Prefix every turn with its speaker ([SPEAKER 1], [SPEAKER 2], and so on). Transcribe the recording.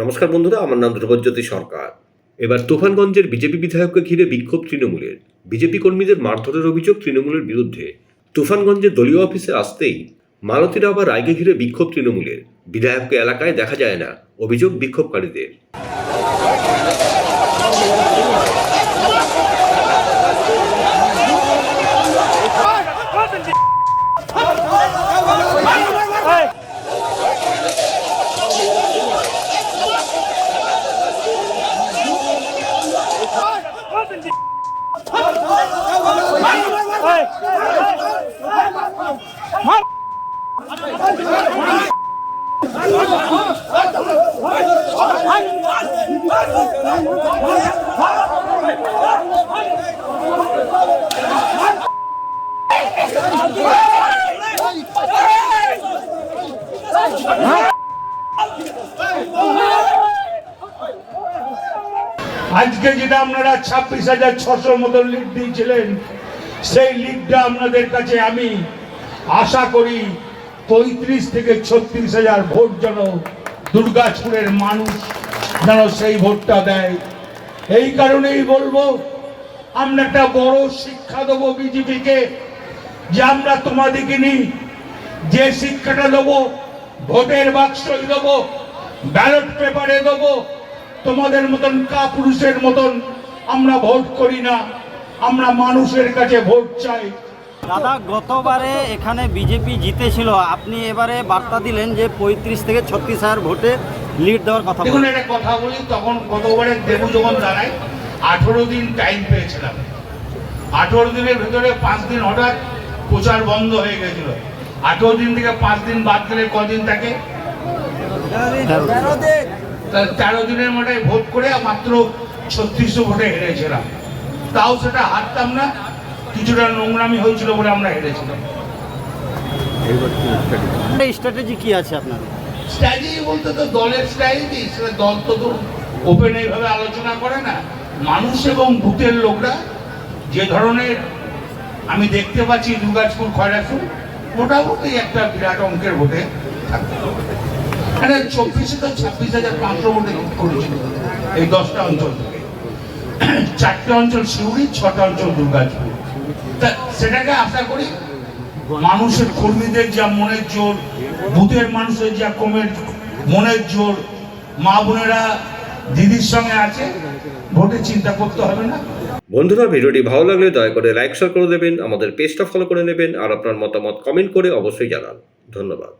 [SPEAKER 1] নমস্কার বন্ধুরা, আমার নাম ধ্রুবজ্যোতি সরকার। এবার তুফানগঞ্জের বিজেপি বিধায়ককে ঘিরে বিক্ষোভ তৃণমূলের। বিজেপি কর্মীদের মারধরের অভিযোগ তৃণমূলের বিরুদ্ধে। তুফানগঞ্জের দলীয় অফিসে আসতেই মালতীরা আবার রায়কে ঘিরে বিক্ষোভ তৃণমূলের। বিধায়ককে এলাকায় দেখা যায় না, অভিযোগ বিক্ষোভকারীদের। Yeah!
[SPEAKER 2] আজকে যেটা আপনারা ছাব্বিশ হাজার ছশোর মতো লিড দিয়েছিলেন, সেই লিডটা আপনাদের কাছে আমি আশা করি পঁয়ত্রিশ থেকে ছত্রিশ হাজার ভোট যেন দুর্গাপুরের মানুষ যেন সেই ভোটটা দেয়। এই কারণেই বলব, আমরা একটা বড় শিক্ষা দেবো বিজেপিকে যে আমরা তোমাদেরকে নিই যে শিক্ষাটা দেবো ভোটের বাক্সই দেবো ব্যালট পেপারে দেবো তোমাদের মতন কাপুরুষের মতন আমরা ভোট করি না আমরা মানুষের কাছে ভোট চাই।
[SPEAKER 3] দাদা গতবারে এখানে বিজেপি জিতেছিল। আপনি এবারে বার্তা দিলেন যে পঁয়ত্রিশ থেকে ছত্রিশ হাজার ভোটে লিড দেওয়ার কথা
[SPEAKER 2] দেখুন একটা কথা বলি তখন গতবারে দেবু যখন দাঁড়ায় আঠেরো দিন টাইম পেয়েছিলাম। আঠেরো দিনের ভেতরে পাঁচ দিন হঠাৎ প্রচার বন্ধ হয়ে গেছিল। আঠেরো দিন থেকে পাঁচ দিন বাদ গেলে কদিন থাকে? তেরো দিনের মধ্যে ভোট করে মাত্র ছত্রিশশো ভোটে হেরেছিলাম। তাও সেটা হারতাম না কিছুটা নোংরামি হয়েছিল বলে আমরা হেরেছিলাম।
[SPEAKER 3] স্ট্র্যাটেজি কি আছে আপনার
[SPEAKER 2] স্ট্র্যাটেজি বলতে তো দলের স্ট্র্যাটেজি সেটা দল তো তো ওপেন এইভাবে আলোচনা করে না। মানুষ এবং ভূতের লোকরা যে ধরনের আমি দেখতে পাচ্ছি দুর্গাজপুর খয়রাসুর মোটামুটি একটা বিরাট অঙ্কের ভোটে থাকবে মানে চব্বিশে তো ছাব্বিশ হাজার পাঁচশো ভোটে করেছিল এই দশটা অঞ্চল থেকে। চারটে অঞ্চল শিউরি ছটা অঞ্চল দুর্গাজপুর তা সেটাকে আশা করি মানুষের কর্মীদের যা মনের জোর, বুথের মানুষের যা কমের মনের জোর, মা বোনেরা দিদির সঙ্গে আছে, ভোটে চিন্তা করতে হবে না।
[SPEAKER 1] বন্ধুরা, ভিডিওটি ভালো লাগলে দয়া করে লাইক শেয়ার করে দেবেন, আমাদের পেজটা ফলো করে নেবেন, আর আপনার মতামত কমেন্ট করে অবশ্যই জানান। ধন্যবাদ।